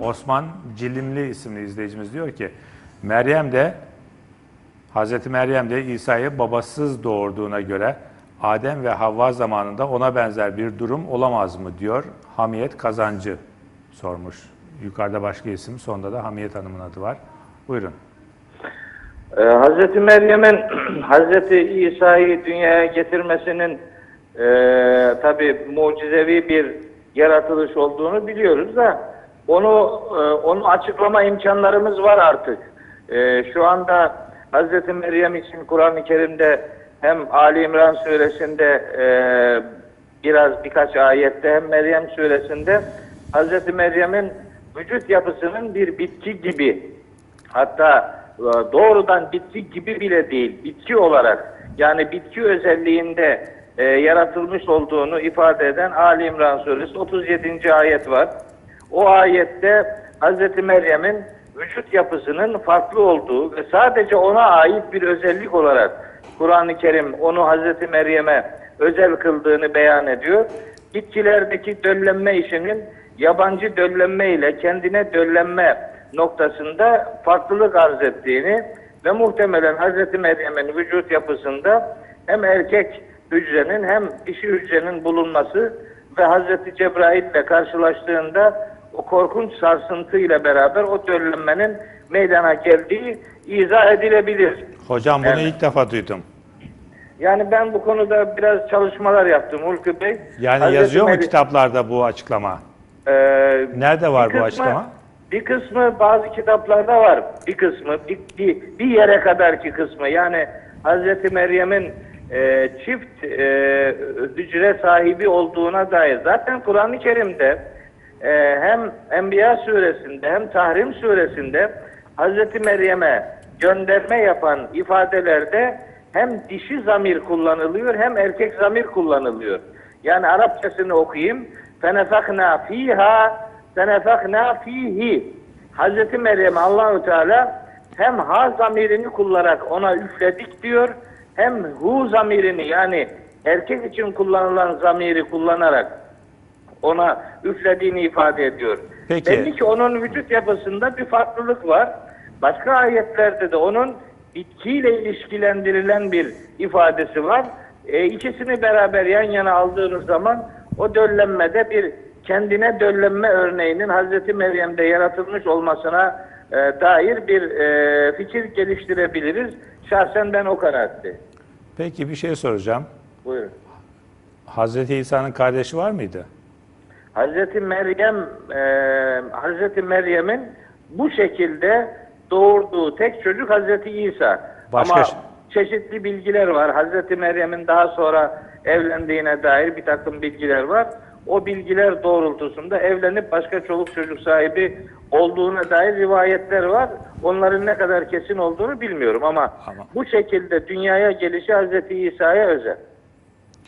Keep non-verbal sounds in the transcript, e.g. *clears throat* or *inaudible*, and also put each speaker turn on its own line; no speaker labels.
Osman Cilimli isimli izleyicimiz diyor ki Meryem de Hazreti Meryem de İsa'yı babasız doğurduğuna göre Adem ve Havva zamanında ona benzer bir durum olamaz mı diyor Hamiyet Kazancı sormuş. Yukarıda başka isim, sonda da Hamiyet Hanım'ın adı var. Buyurun.
Ee, Hazreti Meryem'in *clears throat* Hazreti İsa'yı dünyaya getirmesinin e, tabi mucizevi bir yaratılış olduğunu biliyoruz da onu e, onu açıklama imkanlarımız var artık. E, şu anda Hazreti Meryem için Kur'an-ı Kerim'de hem Ali İmran suresinde e, biraz birkaç ayette hem Meryem suresinde Hazreti Meryem'in vücut yapısının bir bitki gibi hatta e, doğrudan bitki gibi bile değil, bitki olarak yani bitki özelliğinde e, yaratılmış olduğunu ifade eden Ali İmran suresi 37. ayet var. O ayette Hazreti Meryem'in vücut yapısının farklı olduğu ve sadece ona ait bir özellik olarak Kur'an-ı Kerim onu Hazreti Meryem'e özel kıldığını beyan ediyor. Bitkilerdeki döllenme işinin yabancı döllenme ile kendine döllenme noktasında farklılık arz ettiğini ve muhtemelen Hazreti Meryem'in vücut yapısında hem erkek hücrenin hem dişi hücrenin bulunması ve Hazreti Cebrail ile karşılaştığında o korkunç sarsıntı ile beraber o döllenmenin meydana geldiği izah edilebilir.
Hocam bunu
Evet.
ilk defa duydum.
Yani ben bu konuda biraz çalışmalar yaptım Hulki Bey.
Yani
Hazreti
yazıyor mu kitaplarda bu açıklama?
Ee,
Nerede var
bir
bu
kısmı-
açıklama?
Bir kısmı bazı kitaplarda var. Bir kısmı, bir, bir, bir yere kadarki kısmı. Yani Hazreti Meryem'in e, çift e, hücre sahibi olduğuna dair. Zaten Kur'an-ı Kerim'de e, hem Enbiya suresinde hem Tahrim suresinde Hazreti Meryem'e gönderme yapan ifadelerde hem dişi zamir kullanılıyor hem erkek zamir kullanılıyor. Yani Arapçasını okuyayım. Fenefakna fiha fenefakna fihi. Hazreti Meryem Allahu Teala hem ha zamirini kullanarak ona üfledik diyor. Hem hu zamirini yani erkek için kullanılan zamiri kullanarak ona üflediğini ifade ediyor.
Peki.
Belli ki onun vücut yapısında bir farklılık var. Başka ayetlerde de onun bitkiyle ilişkilendirilen bir ifadesi var. E, ikisini beraber yan yana aldığınız zaman o döllenmede bir kendine döllenme örneğinin Hazreti Meryem'de yaratılmış olmasına e, dair bir e, fikir geliştirebiliriz. Şahsen ben o kanaatteyim.
Peki bir şey soracağım.
Buyurun.
Hazreti İsa'nın kardeşi var mıydı?
Hazreti Meryem e, Hazreti Meryem'in bu şekilde doğurduğu tek çocuk Hazreti İsa.
Başka
Ama
şey-
çeşitli bilgiler var. Hazreti Meryem'in daha sonra evlendiğine dair bir takım bilgiler var. O bilgiler doğrultusunda evlenip başka çoluk çocuk sahibi olduğuna dair rivayetler var. Onların ne kadar kesin olduğunu bilmiyorum ama,
Ama-
bu şekilde dünyaya gelişi Hazreti İsa'ya özel.